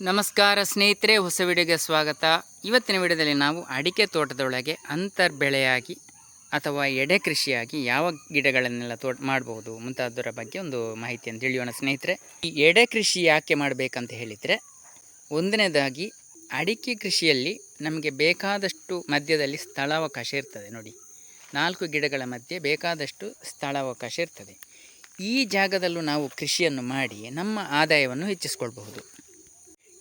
ನಮಸ್ಕಾರ ಸ್ನೇಹಿತರೆ, ಹೊಸ ವಿಡಿಯೋಗೆ ಸ್ವಾಗತ. ಇವತ್ತಿನ ವಿಡಿಯೋದಲ್ಲಿ ನಾವು ಅಡಿಕೆ ತೋಟದೊಳಗೆ ಅಂತರ್ ಬೆಳೆಯಾಗಿ ಅಥವಾ ಎಡೆ ಕೃಷಿಯಾಗಿ ಯಾವ ಗಿಡಗಳನ್ನೆಲ್ಲ ತೋಟ ಮಾಡ್ಬೋದು ಮುಂತಾದರ ಬಗ್ಗೆ ಒಂದು ಮಾಹಿತಿಯನ್ನು ತಿಳಿಯೋಣ ಸ್ನೇಹಿತರೆ. ಈ ಎಡೆ ಕೃಷಿ ಯಾಕೆ ಮಾಡಬೇಕಂತ ಹೇಳಿದರೆ, ಒಂದನೇದಾಗಿ ಅಡಿಕೆ ಕೃಷಿಯಲ್ಲಿ ನಮಗೆ ಬೇಕಾದಷ್ಟು ಮಧ್ಯದಲ್ಲಿ ಸ್ಥಳಾವಕಾಶ ಇರ್ತದೆ ನೋಡಿ. ನಾಲ್ಕು ಗಿಡಗಳ ಮಧ್ಯೆ ಬೇಕಾದಷ್ಟು ಸ್ಥಳಾವಕಾಶ ಇರ್ತದೆ. ಈ ಜಾಗದಲ್ಲೂ ನಾವು ಕೃಷಿಯನ್ನು ಮಾಡಿ ನಮ್ಮ ಆದಾಯವನ್ನು ಹೆಚ್ಚಿಸ್ಕೊಳ್ಬಹುದು.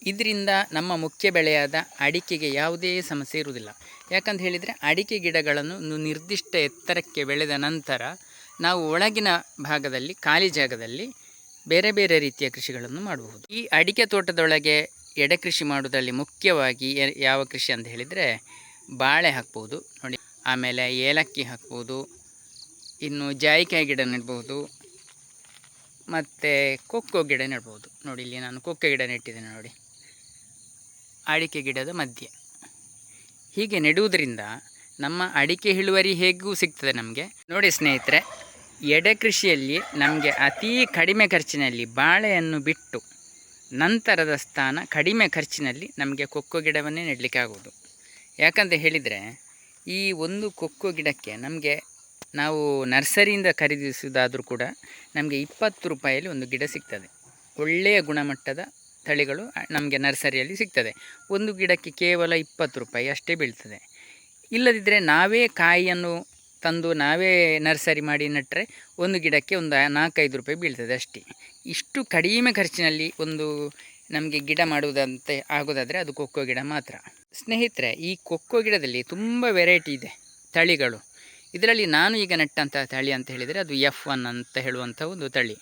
ಇದರಿಂದ ನಮ್ಮ ಮುಖ್ಯ ಬೆಳೆಯಾದ ಅಡಿಕೆಗೆ ಯಾವುದೇ ಸಮಸ್ಯೆ ಇರುವುದಿಲ್ಲ. ಯಾಕಂತ ಹೇಳಿದರೆ ಅಡಿಕೆ ಗಿಡಗಳನ್ನು ನಿರ್ದಿಷ್ಟ ಎತ್ತರಕ್ಕೆ ಬೆಳೆದ ನಂತರ ನಾವು ಒಳಗಿನ ಭಾಗದಲ್ಲಿ, ಖಾಲಿ ಜಾಗದಲ್ಲಿ ಬೇರೆ ಬೇರೆ ರೀತಿಯ ಕೃಷಿಗಳನ್ನು ಮಾಡಬಹುದು. ಈ ಅಡಿಕೆ ತೋಟದೊಳಗೆ ಎಡೆ ಕೃಷಿ ಮಾಡುವುದರಲ್ಲಿ ಮುಖ್ಯವಾಗಿ ಯಾವ ಕೃಷಿ ಅಂತ ಹೇಳಿದರೆ ಬಾಳೆ ಹಾಕ್ಬೋದು, ನೋಡಿ. ಆಮೇಲೆ ಏಲಕ್ಕಿ ಹಾಕ್ಬೋದು, ಇನ್ನು ಜಾಯಿಕಾಯಿ ಗಿಡ ನೆಡ್ಬೋದು, ಮತ್ತು ಕೊಕ್ಕೋ ಗಿಡ ನೆಡ್ಬೋದು. ನೋಡಿ, ಇಲ್ಲಿ ನಾನು ಕೊಕ್ಕೋ ಗಿಡ ನೆಟ್ಟಿದ್ದೇನೆ ನೋಡಿ. ಅಡಿಕೆ ಗಿಡದ ಮಧ್ಯೆ. ಹೀಗೆ ನೆಡುವುದರಿಂದ ನಮ್ಮ ಅಡಿಕೆ ಇಳುವರಿ ಹೇಗೂ ಸಿಗ್ತದೆ ನಮಗೆ? ನೋಡಿ ಸ್ನೇಹಿತರೆ, ಎಡೆ ಕೃಷಿಯಲ್ಲಿ ನಮಗೆ ಅತೀ ಕಡಿಮೆ ಖರ್ಚಿನಲ್ಲಿ ಬಾಳೆಯನ್ನು ಬಿಟ್ಟು ನಂತರದ ಸ್ಥಾನ ಕಡಿಮೆ ಖರ್ಚಿನಲ್ಲಿ ನಮಗೆ ಕೊಕ್ಕೋ ಗಿಡವನ್ನೇ ನೆಡಲಿಕ್ಕೆ ಆಗೋದು. ಯಾಕಂತ ಹೇಳಿದರೆ, ಈ ಒಂದು ಕೊಕ್ಕೋ ಗಿಡಕ್ಕೆ ನಮಗೆ ನಾವು ನರ್ಸರಿಯಿಂದ ಖರೀದಿಸುವುದಾದರೂ ಕೂಡ ನಮಗೆ ಇಪ್ಪತ್ತು ರೂಪಾಯಲ್ಲಿ ಒಂದು ಗಿಡ ಸಿಗ್ತದೆ. ಒಳ್ಳೆಯ ಗುಣಮಟ್ಟದ ತಳಿಗಳು ನಮಗೆ ನರ್ಸರಿಯಲ್ಲಿ ಸಿಗ್ತದೆ. ಒಂದು ಗಿಡಕ್ಕೆ ಕೇವಲ ಇಪ್ಪತ್ತು ರೂಪಾಯಿ ಅಷ್ಟೇ ಬೀಳ್ತದೆ. ಇಲ್ಲದಿದ್ದರೆ ನಾವೇ ಕಾಯಿಯನ್ನು ತಂದು ನಾವೇ ನರ್ಸರಿ ಮಾಡಿ ನೆಟ್ಟರೆ ಒಂದು ಗಿಡಕ್ಕೆ ಒಂದು ನಾಲ್ಕೈದು ರೂಪಾಯಿ ಬೀಳ್ತದೆ ಅಷ್ಟೇ. ಇಷ್ಟು ಕಡಿಮೆ ಖರ್ಚಿನಲ್ಲಿ ಒಂದು ನಮಗೆ ಗಿಡ ಮಾಡುವುದಂತೆ ಆಗೋದಾದರೆ ಅದು ಕೊಕ್ಕೋ ಗಿಡ ಮಾತ್ರ. ಸ್ನೇಹಿತರೆ, ಈ ಕೊಕ್ಕೋ ಗಿಡದಲ್ಲಿ ತುಂಬ ವೆರೈಟಿ ಇದೆ ತಳಿಗಳು. ಇದರಲ್ಲಿ ನಾನು ಈಗ ನೆಟ್ಟಂಥ ತಳಿ ಅಂತ ಹೇಳಿದರೆ ಅದು ಎಫ್ ಒನ್ ಅಂತ ಹೇಳುವಂಥ ಒಂದು ತಳಿ.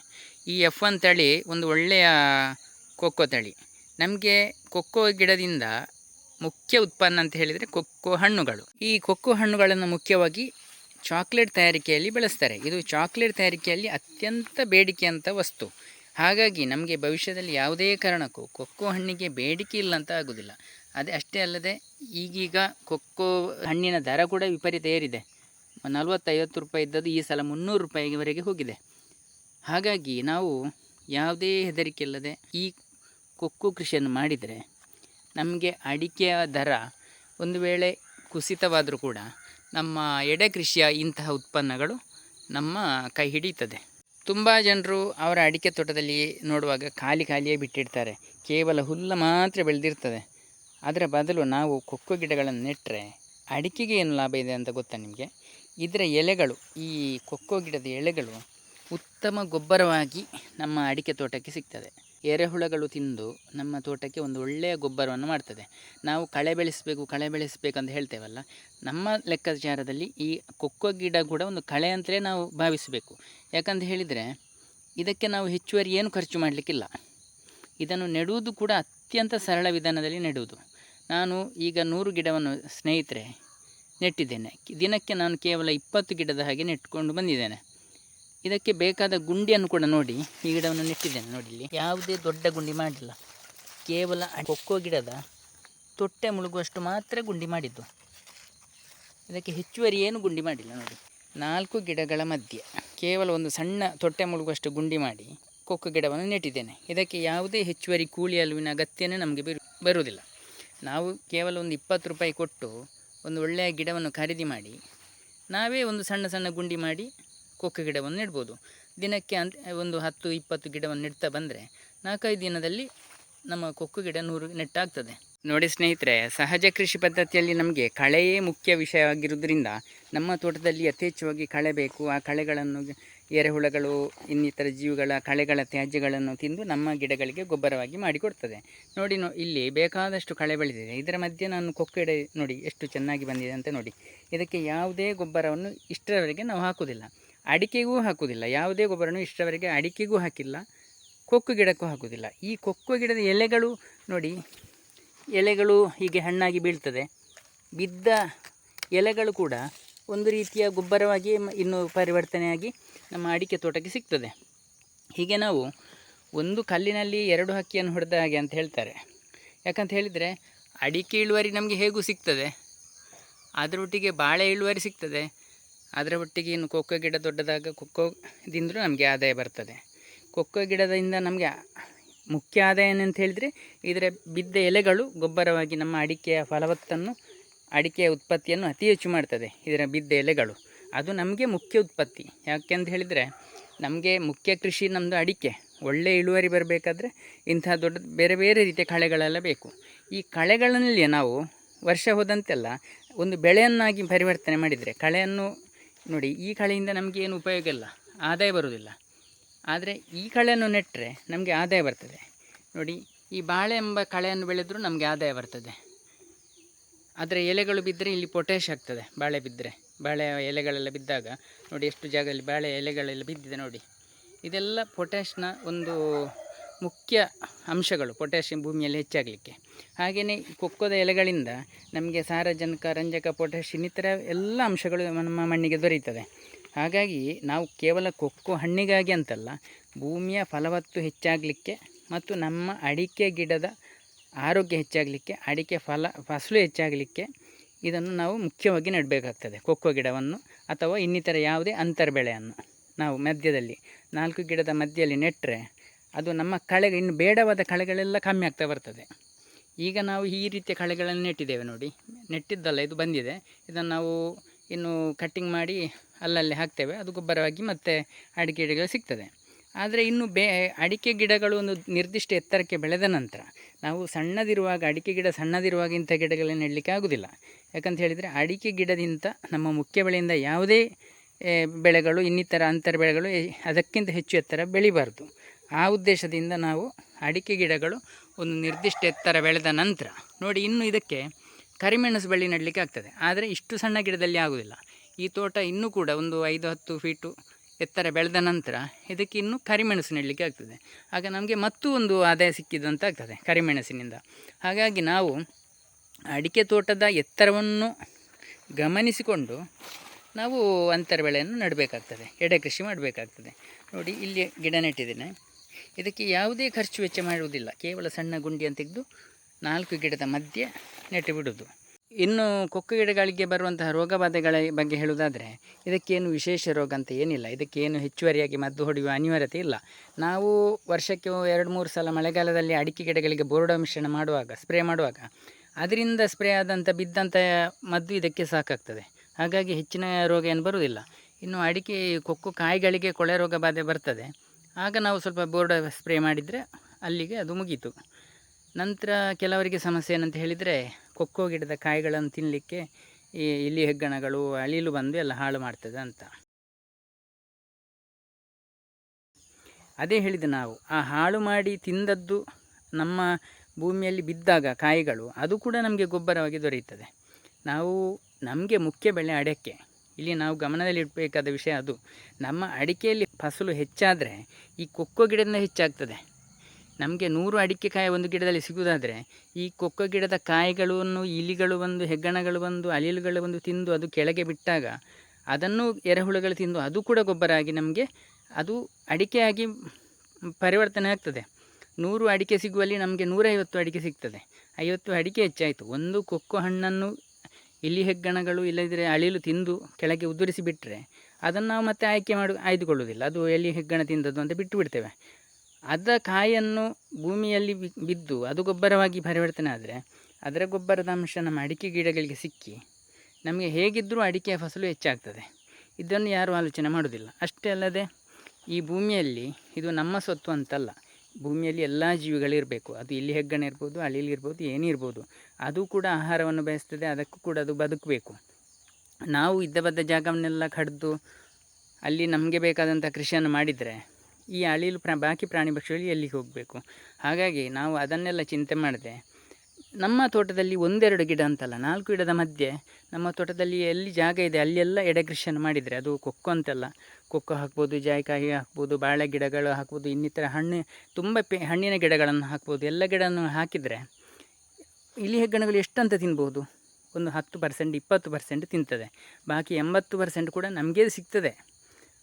ಈ ಎಫ್ ಒನ್ ತಳಿ ಒಂದು ಒಳ್ಳೆಯ ಕೊಕ್ಕೋ ತಳಿ. ನಮಗೆ ಕೊಕ್ಕೋ ಗಿಡದಿಂದ ಮುಖ್ಯ ಉತ್ಪನ್ನ ಅಂತ ಹೇಳಿದರೆ ಕೊಕ್ಕೋ ಹಣ್ಣುಗಳು. ಈ ಕೊಕ್ಕೋ ಹಣ್ಣುಗಳನ್ನು ಮುಖ್ಯವಾಗಿ ಚಾಕ್ಲೇಟ್ ತಯಾರಿಕೆಯಲ್ಲಿ ಬಳಸ್ತಾರೆ. ಇದು ಚಾಕ್ಲೇಟ್ ತಯಾರಿಕೆಯಲ್ಲಿ ಅತ್ಯಂತ ಬೇಡಿಕೆ ಅಂತ ವಸ್ತು. ಹಾಗಾಗಿ ನಮಗೆ ಭವಿಷ್ಯದಲ್ಲಿ ಯಾವುದೇ ಕಾರಣಕ್ಕೂ ಕೊಕ್ಕೋ ಹಣ್ಣಿಗೆ ಬೇಡಿಕೆ ಇಲ್ಲ ಅಂತ ಆಗೋದಿಲ್ಲ. ಅದೇ ಅಷ್ಟೇ ಅಲ್ಲದೆ ಈಗೀಗ ಕೊಕ್ಕೋ ಹಣ್ಣಿನ ದರ ಕೂಡ ವಿಪರೀತ ಏರಿದೆ. ನಲವತ್ತೈವತ್ತು ರೂಪಾಯಿ ಇದ್ದದ್ದು ಈ ಸಲ ಮುನ್ನೂರು ರೂಪಾಯಿವರೆಗೆ ಹೋಗಿದೆ. ಹಾಗಾಗಿ ನಾವು ಯಾವುದೇ ಹೆದರಿಕೆ ಇಲ್ಲದೆ ಈ ಕೊಕ್ಕು ಕೃಷಿಯನ್ನು ಮಾಡಿದರೆ ನಮಗೆ ಅಡಿಕೆಯ ದರ ಒಂದು ವೇಳೆ ಕುಸಿತವಾದರೂ ಕೂಡ ನಮ್ಮ ಎಡೆ ಕೃಷಿಯ ಇಂತಹ ಉತ್ಪನ್ನಗಳು ನಮ್ಮ ಕೈ ಹಿಡಿಯುತ್ತದೆ. ತುಂಬ ಜನರು ಅವರ ಅಡಿಕೆ ತೋಟದಲ್ಲಿ ನೋಡುವಾಗ ಖಾಲಿ ಖಾಲಿಯೇ ಬಿಟ್ಟಿರ್ತಾರೆ. ಕೇವಲ ಹುಲ್ಲು ಮಾತ್ರ ಬೆಳೆದಿರ್ತದೆ. ಅದರ ಬದಲು ನಾವು ಕೊಕ್ಕು ಗಿಡಗಳನ್ನು ನೆಟ್ಟರೆ ಅಡಿಕೆಗೆ ಏನು ಲಾಭ ಇದೆ ಅಂತ ಗೊತ್ತಾ ನಿಮಗೆ? ಇದರ ಎಲೆಗಳು, ಈ ಕೊಕ್ಕೋ ಗಿಡದ ಎಲೆಗಳು ಉತ್ತಮ ಗೊಬ್ಬರವಾಗಿ ನಮ್ಮ ಅಡಿಕೆ ತೋಟಕ್ಕೆ ಸಿಗ್ತದೆ. ಎರೆಹುಳಗಳು ತಿಂದು ನಮ್ಮ ತೋಟಕ್ಕೆ ಒಂದು ಒಳ್ಳೆಯ ಗೊಬ್ಬರವನ್ನು ಮಾಡ್ತದೆ. ನಾವು ಕಳೆ ಬೆಳೆಸಬೇಕು, ಕಳೆ ಬೆಳೆಸಬೇಕಂತ ಹೇಳ್ತೇವಲ್ಲ, ನಮ್ಮ ಲೆಕ್ಕಾಚಾರದಲ್ಲಿ ಈ ಕೊಕ್ಕೋ ಗಿಡ ಕೂಡ ಒಂದು ಕಳೆ ಅಂತಲೇ ನಾವು ಭಾವಿಸಬೇಕು. ಯಾಕಂತ ಹೇಳಿದರೆ, ಇದಕ್ಕೆ ನಾವು ಹೆಚ್ಚುವರಿ ಏನು ಖರ್ಚು ಮಾಡಲಿಕ್ಕಿಲ್ಲ. ಇದನ್ನು ನೆಡುವುದು ಕೂಡ ಅತ್ಯಂತ ಸರಳ ವಿಧಾನದಲ್ಲಿ ನೆಡುವುದು. ನಾನು ಈಗ ನೂರು ಗಿಡವನ್ನು ಸ್ನೇಹಿತರೆ ನೆಟ್ಟಿದ್ದೇನೆ. ದಿನಕ್ಕೆ ನಾನು ಕೇವಲ ಇಪ್ಪತ್ತು ಗಿಡದ ಹಾಗೆ ನೆಟ್ಕೊಂಡು ಬಂದಿದ್ದೇನೆ. ಇದಕ್ಕೆ ಬೇಕಾದ ಗುಂಡಿಯನ್ನು ಕೂಡ ನೋಡಿ, ಈ ಗಿಡವನ್ನು ನೆಟ್ಟಿದ್ದೇನೆ ನೋಡಿ ಇಲ್ಲಿ. ಯಾವುದೇ ದೊಡ್ಡ ಗುಂಡಿ ಮಾಡಿಲ್ಲ. ಕೇವಲ ಕೊಕ್ಕೋ ಗಿಡದ ತೊಟ್ಟೆ ಮುಳುಗುವಷ್ಟು ಮಾತ್ರ ಗುಂಡಿ ಮಾಡಿದ್ದು. ಇದಕ್ಕೆ ಹೆಚ್ಚುವರಿ ಏನು ಗುಂಡಿ ಮಾಡಿಲ್ಲ ನೋಡಿ. ನಾಲ್ಕು ಗಿಡಗಳ ಮಧ್ಯೆ ಕೇವಲ ಒಂದು ಸಣ್ಣ ತೊಟ್ಟೆ ಮುಳುಗುವಷ್ಟು ಗುಂಡಿ ಮಾಡಿ ಕೊಕ್ಕೋ ಗಿಡವನ್ನು ನೆಟ್ಟಿದ್ದೇನೆ. ಇದಕ್ಕೆ ಯಾವುದೇ ಹೆಚ್ಚುವರಿ ಕೂಲಿ ಅಲುವಿನ ಅಗತ್ಯನೇ ನಮಗೆ ಬರು, ಬರುವುದಿಲ್ಲ. ನಾವು ಕೇವಲ ಒಂದು ಇಪ್ಪತ್ತು ರೂಪಾಯಿ ಕೊಟ್ಟು ಒಂದು ಒಳ್ಳೆಯ ಗಿಡವನ್ನು ಖರೀದಿ ಮಾಡಿ, ನಾವೇ ಒಂದು ಸಣ್ಣ ಸಣ್ಣ ಗುಂಡಿ ಮಾಡಿ ಕೊಕ್ಕೋ ಗಿಡವನ್ನು ನೆಡ್ಬೋದು. ದಿನಕ್ಕೆ ಅಂತ, ಒಂದು ಹತ್ತು, ಇಪ್ಪತ್ತು ಗಿಡವನ್ನು ನೆಡ್ತಾ ಬಂದರೆ ನಾಲ್ಕೈದು ದಿನದಲ್ಲಿ ನಮ್ಮ ಕೊಕ್ಕು ಗಿಡ ನೂರು ನೆಟ್ಟಾಗ್ತದೆ. ನೋಡಿ ಸ್ನೇಹಿತರೆ, ಸಹಜ ಕೃಷಿ ಪದ್ಧತಿಯಲ್ಲಿ ನಮಗೆ ಕಳೆಯೇ ಮುಖ್ಯ ವಿಷಯವಾಗಿರುವುದರಿಂದ ನಮ್ಮ ತೋಟದಲ್ಲಿ ಯಥೇಚ್ಛವಾಗಿ ಕಳೆ ಬೇಕು. ಆ ಕಳೆಗಳನ್ನು ಎರೆಹುಳಗಳು, ಇನ್ನಿತರ ಜೀವಿಗಳ ಕಳೆಗಳ ತ್ಯಾಜ್ಯಗಳನ್ನು ತಿಂದು ನಮ್ಮ ಗಿಡಗಳಿಗೆ ಗೊಬ್ಬರವಾಗಿ ಮಾಡಿಕೊಡ್ತದೆ. ನೋಡಿ ನೋ, ಇಲ್ಲಿ ಬೇಕಾದಷ್ಟು ಕಳೆ ಬೆಳೆದಿದೆ. ಇದರ ಮಧ್ಯೆ ನಾನು ಕೊಕ್ಕೋ ಗಿಡ ನೋಡಿ ಎಷ್ಟು ಚೆನ್ನಾಗಿ ಬಂದಿದೆ ಅಂತ ನೋಡಿ. ಇದಕ್ಕೆ ಯಾವುದೇ ಗೊಬ್ಬರವನ್ನು ಇಷ್ಟರವರೆಗೆ ನಾವು ಹಾಕುವುದಿಲ್ಲ. ಅಡಿಕೆಗೂ ಹಾಕುವುದಿಲ್ಲ. ಯಾವುದೇ ಗೊಬ್ಬರನೂ ಇಷ್ಟವರೆಗೆ ಅಡಿಕೆಗೂ ಹಾಕಿಲ್ಲ. ಕೊಕ್ಕು ಗಿಡಕ್ಕೂ ಹಾಕುವುದಿಲ್ಲ. ಈ ಕೊಕ್ಕು ಗಿಡದ ಎಲೆಗಳು ನೋಡಿ, ಎಲೆಗಳು ಹೀಗೆ ಹಣ್ಣಾಗಿ ಬೀಳ್ತದೆ. ಬಿದ್ದ ಎಲೆಗಳು ಕೂಡ ಒಂದು ರೀತಿಯ ಗೊಬ್ಬರವಾಗಿ ಇನ್ನು ಪರಿವರ್ತನೆಯಾಗಿ ನಮ್ಮ ಅಡಿಕೆ ತೋಟಕ್ಕೆ ಸಿಗ್ತದೆ. ಹೀಗೆ ನಾವು ಒಂದು ಕಲ್ಲಿನಲ್ಲಿ ಎರಡು ಹಕ್ಕಿಯನ್ನು ಹೊಡೆದ ಹಾಗೆ ಅಂತ ಹೇಳ್ತಾರೆ. ಯಾಕಂತ ಹೇಳಿದರೆ, ಅಡಿಕೆ ಇಳುವರಿ ನಮಗೆ ಹೇಗೂ ಸಿಗ್ತದೆ? ಅದರೊಟ್ಟಿಗೆ ಬಾಳೆ ಇಳುವರಿ ಸಿಗ್ತದೆ. ಅದರ ಒಟ್ಟಿಗೆ ಇನ್ನು ಕೊಕ್ಕೋ ಗಿಡ ದೊಡ್ಡದಾಗ ಕೊಕ್ಕೋದಿಂದಲೂ ನಮಗೆ ಆದಾಯ ಬರ್ತದೆ. ಕೊಕ್ಕೋ ಗಿಡದಿಂದ ನಮಗೆ ಮುಖ್ಯ ಆದಾಯ ಏನಂತ ಹೇಳಿದರೆ ಇದರ ಬಿದ್ದ ಎಲೆಗಳು ಗೊಬ್ಬರವಾಗಿ ನಮ್ಮ ಅಡಿಕೆಯ ಫಲವತ್ತನ್ನು, ಅಡಿಕೆಯ ಉತ್ಪತ್ತಿಯನ್ನು ಅತಿ ಹೆಚ್ಚು ಮಾಡ್ತದೆ ಇದರ ಬಿದ್ದ ಎಲೆಗಳು. ಅದು ನಮಗೆ ಮುಖ್ಯ ಉತ್ಪತ್ತಿ. ಯಾಕೆಂತ ಹೇಳಿದರೆ ನಮಗೆ ಮುಖ್ಯ ಕೃಷಿ ನಮ್ಮದು ಅಡಿಕೆ. ಒಳ್ಳೆಯ ಇಳುವರಿ ಬರಬೇಕಾದ್ರೆ ಇಂಥ ದೊಡ್ಡ ಬೇರೆ ಬೇರೆ ರೀತಿಯ ಕಳೆಗಳೆಲ್ಲ ಬೇಕು. ಈ ಕಳೆಗಳಲ್ಲಿ ನಾವು ವರ್ಷ ಹೋದಂತೆಲ್ಲ ಒಂದು ಬೆಳೆಯನ್ನಾಗಿ ಪರಿವರ್ತನೆ ಮಾಡಿದರೆ, ಕಳೆಯನ್ನು ನೋಡಿ, ಈ ಕಳೆಯಿಂದ ನಮಗೆ ಏನು ಉಪಯೋಗ ಇಲ್ಲ. ಆದಾಯ ಬರುವುದಿಲ್ಲ. ಆದರೆ ಈ ಕಳೆಯನ್ನು ನೆಟ್ಟರೆ ನಮಗೆ ಆದಾಯ ಬರ್ತದೆ. ನೋಡಿ, ಈ ಬಾಳೆ ಎಂಬ ಕಳೆಯನ್ನು ಬೆಳೆದರೂ ನಮಗೆ ಆದಾಯ ಬರ್ತದೆ. ಆದರೆ ಎಲೆಗಳು ಬಿದ್ದರೆ ಇಲ್ಲಿ ಪೊಟ್ಯಾಶ್ ಆಗ್ತದೆ, ಬಾಳೆ ಬಿದ್ದರೆ ಬಾಳೆ ಎಲೆಗಳೆಲ್ಲ ಬಿದ್ದಾಗ, ನೋಡಿ, ಎಷ್ಟು ಜಾಗದಲ್ಲಿ ಬಾಳೆ ಎಲೆಗಳೆಲ್ಲ ಬಿದ್ದಿದೆ ನೋಡಿ. ಇದೆಲ್ಲ ಪೊಟ್ಯಾಶ್ನ ಒಂದು ಮುಖ್ಯ ಅಂಶಗಳು ಪೊಟ್ಯಾಷಿಯಂ ಭೂಮಿಯಲ್ಲಿ ಹೆಚ್ಚಾಗಲಿಕ್ಕೆ. ಹಾಗೆಯೇ ಕೊಕ್ಕೋದ ಎಲೆಗಳಿಂದ ನಮಗೆ ಸಾರಜನಕ, ರಂಜಕ, ಪೊಟ್ಯಾಷಿಯಂ ಇನ್ನಿತರ ಎಲ್ಲ ಅಂಶಗಳು ನಮ್ಮ ಮಣ್ಣಿಗೆ ದೊರೆಯುತ್ತದೆ ಹಾಗಾಗಿ ನಾವು ಕೇವಲ ಕೊಕ್ಕೋ ಹಣ್ಣಿಗಾಗಿ ಅಂತಲ್ಲ, ಭೂಮಿಯ ಫಲವತ್ತು ಹೆಚ್ಚಾಗಲಿಕ್ಕೆ ಮತ್ತು ನಮ್ಮ ಅಡಿಕೆ ಗಿಡದ ಆರೋಗ್ಯ ಹೆಚ್ಚಾಗಲಿಕ್ಕೆ, ಅಡಿಕೆ ಫಲ, ಫಸಲು ಹೆಚ್ಚಾಗಲಿಕ್ಕೆ ಇದನ್ನು ನಾವು ಮುಖ್ಯವಾಗಿ ನೆಡಬೇಕಾಗ್ತದೆ, ಕೊಕ್ಕೋ ಗಿಡವನ್ನು ಅಥವಾ ಇನ್ನಿತರ ಯಾವುದೇ ಅಂತರ ಬೆಳೆಯನ್ನು ನಾವು ಮಧ್ಯದಲ್ಲಿ ನಾಲ್ಕು ಗಿಡದ ಮಧ್ಯದಲ್ಲಿ ನೆಟ್ಟರೆ ಅದು ನಮ್ಮ ಕಳೆ ಇನ್ನು ಬೇಡವಾದ ಕಳೆಗಳೆಲ್ಲ ಕಮ್ಮಿ ಆಗ್ತಾ ಬರ್ತದೆ. ಈಗ ನಾವು ಈ ರೀತಿಯ ಕಳೆಗಳನ್ನು ನೆಟ್ಟಿದ್ದೇವೆ ನೋಡಿ. ನೆಟ್ಟಿದ್ದಲ್ಲ, ಇದು ಬಂದಿದೆ. ಇದನ್ನು ನಾವು ಇನ್ನು ಕಟ್ಟಿಂಗ್ ಮಾಡಿ ಅಲ್ಲಲ್ಲಿ ಹಾಕ್ತೇವೆ. ಅದು ಗೊಬ್ಬರವಾಗಿ ಮತ್ತೆ ಅಡಿಕೆ ಗಿಡಗಳು ಸಿಗ್ತದೆ. ಆದರೆ ಇನ್ನು ಬೇ, ಅಡಿಕೆ ಗಿಡಗಳು ಒಂದು ನಿರ್ದಿಷ್ಟ ಎತ್ತರಕ್ಕೆ ಬೆಳೆದ ನಂತರ ನಾವು ಸಣ್ಣದಿರುವಾಗ, ಅಡಿಕೆ ಗಿಡ ಸಣ್ಣದಿರುವಾಗ ಇಂಥ ಗಿಡಗಳನ್ನು ನೆಡಲಿಕ್ಕೆ ಆಗೋದಿಲ್ಲ. ಯಾಕಂತ ಹೇಳಿದರೆ ಅಡಿಕೆ ಗಿಡದಿಂದ ನಮ್ಮ ಮುಖ್ಯ ಬೆಳೆಯಿಂದ ಯಾವುದೇ ಬೆಳೆಗಳು, ಇನ್ನಿತರ ಅಂತರ ಬೆಳೆಗಳು ಅದಕ್ಕಿಂತ ಹೆಚ್ಚು ಎತ್ತರ ಬೆಳಿಬಾರ್ದು. ಆ ಉದ್ದೇಶದಿಂದ ನಾವು ಅಡಿಕೆ ಗಿಡಗಳು ಒಂದು ನಿರ್ದಿಷ್ಟ ಎತ್ತರ ಬೆಳೆದ ನಂತರ, ನೋಡಿ ಇನ್ನು ಇದಕ್ಕೆ ಕರಿಮೆಣಸು ಬಳ್ಳಿ ನೆಡಲಿಕ್ಕೆ ಆಗ್ತದೆ. ಆದರೆ ಇಷ್ಟು ಸಣ್ಣ ಗಿಡದಲ್ಲಿ ಆಗುವುದಿಲ್ಲ ಈ ತೋಟ ಇನ್ನೂ ಕೂಡ ಒಂದು ಐದು ಹತ್ತು ಫೀಟು ಎತ್ತರ ಬೆಳೆದ ನಂತರ ಇದಕ್ಕೆ ಇನ್ನೂ ಕರಿಮೆಣಸು ನೆಡಲಿಕ್ಕೆ ಆಗ್ತದೆ. ಆಗ ನಮಗೆ ಮತ್ತೂ ಒಂದು ಆದಾಯ ಸಿಕ್ಕಿದಂತ ಆಗ್ತದೆ ಕರಿಮೆಣಸಿನಿಂದ. ಹಾಗಾಗಿ ನಾವು ಅಡಿಕೆ ತೋಟದ ಎತ್ತರವನ್ನು ಗಮನಿಸಿಕೊಂಡು ನಾವು ಅಂತರ ಬೆಳೆಯನ್ನು ನೆಡಬೇಕಾಗ್ತದೆ. ಎಡೆ ಕೃಷಿ ಮಾಡಬೇಕಾಗ್ತದೆ. ನೋಡಿ, ಇಲ್ಲಿ ಗಿಡ ನೆಟ್ಟಿದ್ದೇನೆ. ಇದಕ್ಕೆ ಯಾವುದೇ ಖರ್ಚು ವೆಚ್ಚ ಮಾಡುವುದಿಲ್ಲ. ಕೇವಲ ಸಣ್ಣ ಗುಂಡಿಯನ್ನು ತೆಗೆದು ನಾಲ್ಕು ಗಿಡದ ಮಧ್ಯೆ ನೆಟ್ಟು ಬಿಡುವುದು. ಇನ್ನು ಕೊಕ್ಕು ಗಿಡಗಳಿಗೆ ಬರುವಂತಹ ರೋಗಬಾಧೆಗಳ ಬಗ್ಗೆ ಹೇಳುವುದಾದರೆ, ಇದಕ್ಕೇನು ವಿಶೇಷ ರೋಗ ಅಂತ ಏನಿಲ್ಲ. ಇದಕ್ಕೇನು ಹೆಚ್ಚುವರಿಯಾಗಿ ಮದ್ದು ಹೊಡೆಯುವ ಅನಿವಾರ್ಯತೆ ಇಲ್ಲ. ನಾವು ವರ್ಷಕ್ಕೆ ಎರಡು ಮೂರು ಸಲ ಮಳೆಗಾಲದಲ್ಲಿ ಅಡಿಕೆ ಗಿಡಗಳಿಗೆ ಬೋರ್ಡ ಮಿಶ್ರಣ ಮಾಡುವಾಗ, ಸ್ಪ್ರೇ ಮಾಡುವಾಗ, ಅದರಿಂದ ಸ್ಪ್ರೇ ಆದಂಥ ಬಿದ್ದಂಥ ಮದ್ದು ಇದಕ್ಕೆ ಸಾಕಾಗ್ತದೆ. ಹಾಗಾಗಿ ಹೆಚ್ಚಿನ ರೋಗ ಏನು ಬರುವುದಿಲ್ಲ. ಇನ್ನು ಅಡಿಕೆ, ಕೊಕ್ಕು, ಕಾಯಿಗಳಿಗೆ ಕೊಳೆ ರೋಗ ಬಾಧೆ ಬರ್ತದೆ. ಆಗ ನಾವು ಸ್ವಲ್ಪ ಬೋರ್ಡ ಸ್ಪ್ರೇ ಮಾಡಿದರೆ ಅಲ್ಲಿಗೆ ಅದು ಮುಗೀತು. ನಂತರ ಕೆಲವರಿಗೆ ಸಮಸ್ಯೆ ಏನಂತ ಹೇಳಿದರೆ ಕೊಕ್ಕೋ ಗಿಡದ ಕಾಯಿಗಳನ್ನು ತಿನ್ನಲಿಕ್ಕೆ ಈ ಇಲಿ ಹೆಗ್ಗಣಗಳು, ಅಳಿಲು ಬಂದು ಎಲ್ಲ ಹಾಳು ಮಾಡ್ತದೆ ಅಂತ. ಅದೇ ಹೇಳಿದೆ ನಾವು. ಆ ಹಾಳು ಮಾಡಿ ತಿಂದದ್ದು ನಮ್ಮ ಭೂಮಿಯಲ್ಲಿ ಬಿದ್ದಾಗ ಕಾಯಿಗಳು, ಅದು ಕೂಡ ನಮಗೆ ಗೊಬ್ಬರವಾಗಿ ದೊರೆಯುತ್ತದೆ. ನಾವು ನಮಗೆ ಮುಖ್ಯ ಬೆಳೆ ಅಡಿಕೆ. ಇಲ್ಲಿ ನಾವು ಗಮನದಲ್ಲಿಡಬೇಕಾದ ವಿಷಯ ಅದು. ನಮ್ಮ ಅಡಿಕೆಯಲ್ಲಿ ಫಸಲು ಹೆಚ್ಚಾದರೆ ಈ ಕೊಕ್ಕೋ ಗಿಡದಿಂದ ಹೆಚ್ಚಾಗ್ತದೆ. ನಮಗೆ ನೂರು ಅಡಿಕೆ ಕಾಯಿ ಒಂದು ಗಿಡದಲ್ಲಿ ಸಿಗುವುದಾದರೆ ಈ ಕೊಕ್ಕೋ ಗಿಡದ ಕಾಯಿಗಳನ್ನು ಇಲಿಗಳು ಬಂದು ಹೆಗ್ಗಣಗಳು ಬಂದು ಅಲಿಲುಗಳು ಬಂದು ತಿಂದು ಅದು ಕೆಳಗೆ ಬಿಟ್ಟಾಗ ಅದನ್ನು ಎರೆಹುಳುಗಳು ತಿಂದು ಅದು ಕೂಡ ಗೊಬ್ಬರ ಆಗಿ ನಮಗೆ ಅದು ಅಡಿಕೆಯಾಗಿ ಪರಿವರ್ತನೆ ಆಗ್ತದೆ. ನೂರು ಅಡಿಕೆ ಸಿಗುವಲ್ಲಿ ನಮಗೆ ನೂರೈವತ್ತು ಅಡಿಕೆ ಸಿಗ್ತದೆ. ಐವತ್ತು ಅಡಿಕೆ ಹೆಚ್ಚಾಯಿತು. ಒಂದು ಕೊಕ್ಕೋ ಹಣ್ಣನ್ನು ಇಲಿ ಹೆಗ್ಗಣಗಳು ಇಲ್ಲದಿದ್ದರೆ ಅಳಿಲು ತಿಂದು ಕೆಳಗೆ ಉದುರಿಸಿ ಬಿಟ್ಟರೆ ಅದನ್ನು ನಾವು ಮತ್ತೆ ಆಯ್ಕೆ ಮಾಡಿ, ಆಯ್ದುಕೊಳ್ಳುವುದಿಲ್ಲ. ಅದು ಎಲ್ಲಿ ಹೆಗ್ಗಣ ತಿಂದದ್ದು ಅಂತ ಬಿಟ್ಟು ಬಿಡ್ತೇವೆ. ಅದ ಕಾಯನ್ನು ಭೂಮಿಯಲ್ಲಿ ಬಿದ್ದು ಅದು ಗೊಬ್ಬರವಾಗಿ ಪರಿವರ್ತನೆ ಆದರೆ ಅದರ ಗೊಬ್ಬರದ ಅಂಶ ನಮ್ಮ ಅಡಿಕೆ ಗಿಡಗಳಿಗೆ ಸಿಕ್ಕಿ ನಮಗೆ ಹೇಗಿದ್ದರೂ ಅಡಿಕೆಯ ಫಸಲು ಹೆಚ್ಚಾಗ್ತದೆ. ಇದನ್ನು ಯಾರೂ ಆಲೋಚನೆ ಮಾಡೋದಿಲ್ಲ ಅಷ್ಟೇ ಅಲ್ಲದೆ ಈ ಭೂಮಿಯಲ್ಲಿ ಇದು ನಮ್ಮ ಸ್ವತ್ತು ಅಂತಲ್ಲ. ಭೂಮಿಯಲ್ಲಿ ಎಲ್ಲ ಜೀವಿಗಳಿರಬೇಕು. ಅದು ಇಲ್ಲಿ ಹೆಗ್ಗಣ ಇರ್ಬೋದು ಅಳಿಲಿರ್ಬೋದು ಏನಿರ್ಬೋದು ಅದು ಕೂಡ ಆಹಾರವನ್ನು ಬಯಸ್ತದೆ, ಅದಕ್ಕೂ ಕೂಡ ಅದು ಬದುಕಬೇಕು. ನಾವು ಇದ್ದ ಬದ್ದ ಜಾಗವನ್ನೆಲ್ಲ ಕಡಿದು, ಅಲ್ಲಿ ನಮಗೆ ಬೇಕಾದಂಥ ಕೃಷಿಯನ್ನು ಮಾಡಿದರೆ, ಈ ಅಳಿಲು ಪ್ರಾ, ಬಾಕಿ ಪ್ರಾಣಿ ಪಕ್ಷಿಗಳು ಎಲ್ಲಿಗೆ ಹೋಗಬೇಕು? ಹಾಗಾಗಿ ನಾವು ಅದನ್ನೆಲ್ಲ ಚಿಂತೆ ಮಾಡದೆ ನಮ್ಮ ತೋಟದಲ್ಲಿ ಒಂದೆರಡು ಗಿಡ ಅಂತಲ್ಲ, ನಾಲ್ಕು ಗಿಡದ ಮಧ್ಯೆ ನಮ್ಮ ತೋಟದಲ್ಲಿ ಎಲ್ಲಿ ಜಾಗ ಇದೆ, ಅಲ್ಲೆಲ್ಲ ಎಡೆಗ್ರೇಷನ್ ಮಾಡಿದರೆ, ಅದು ಕೊಕ್ಕೋ ಅಂತಲ್ಲ. ಕೊಕ್ಕೋ ಹಾಕ್ಬೋದು, ಜಾಯಿಕಾಯಿ ಹಾಕ್ಬೋದು, ಬಾಳೆ ಗಿಡಗಳು ಹಾಕ್ಬೋದು, ಇನ್ನಿತರ ಹಣ್ಣು, ತುಂಬ ಪೆ, ಹಣ್ಣಿನ ಗಿಡಗಳನ್ನು ಹಾಕ್ಬೋದು, ಎಲ್ಲ ಗಿಡವನ್ನು ಹಾಕಿದರೆ ಇಲಿ ಹೆಗ್ಗಣಗಳು ಎಷ್ಟಂತ ತಿನ್ಬೋದು? ಒಂದು ಹತ್ತು ಪರ್ಸೆಂಟ್, ಇಪ್ಪತ್ತು ಪರ್ಸೆಂಟ್ ತಿಂತದೆ. ಬಾಕಿ ಎಂಬತ್ತು ಪರ್ಸೆಂಟ್ ಕೂಡ ನಮಗೇ ಸಿಗ್ತದೆ.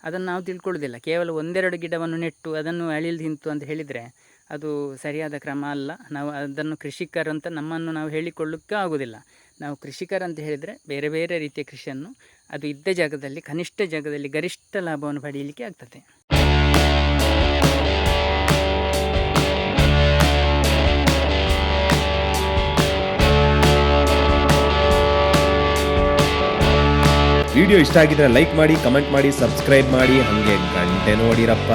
ಅದನ್ನು ನಾವು ತಿಳ್ಕೊಳ್ಳೋದಿಲ್ಲ. ಕೇವಲ ಒಂದೆರಡು ಗಿಡವನ್ನು ನೆಟ್ಟು ಅದನ್ನು ಅಳಿಲ್ ತಿಂತು ಅಂತ ಹೇಳಿದರೆ ಅದು ಸರಿಯಾದ ಕ್ರಮ ಅಲ್ಲ. ನಾವು ಅದನ್ನು ಕೃಷಿಕರು ಕೃಷಿಕರಂತ ನಮ್ಮನ್ನು ನಾವು ಹೇಳಿಕೊಳ್ಳೋಕ್ಕೆ ಆಗೋದಿಲ್ಲ ನಾವು ಕೃಷಿಕರು ಕೃಷಿಕರಂತ ಹೇಳಿದರೆ ಬೇರೆ ಬೇರೆ ರೀತಿಯ ಕೃಷಿಯನ್ನು ಅದು ಇದ್ದ ಜಾಗದಲ್ಲಿ, ಕನಿಷ್ಠ ಜಾಗದಲ್ಲಿ ಗರಿಷ್ಠ ಲಾಭವನ್ನು ಪಡೆಯಲಿಕ್ಕೆ ಆಗ್ತದೆ. ವಿಡಿಯೋ ಇಷ್ಟ ಆಗಿದ್ರೆ ಲೈಕ್ ಮಾಡಿ, ಕಮೆಂಟ್ ಮಾಡಿ, ಸಬ್ಸ್ಕ್ರೈಬ್ ಮಾಡಿ, ಹಾಗೆ ಗಂಟೆ ನೋಡಿರಪ್ಪ.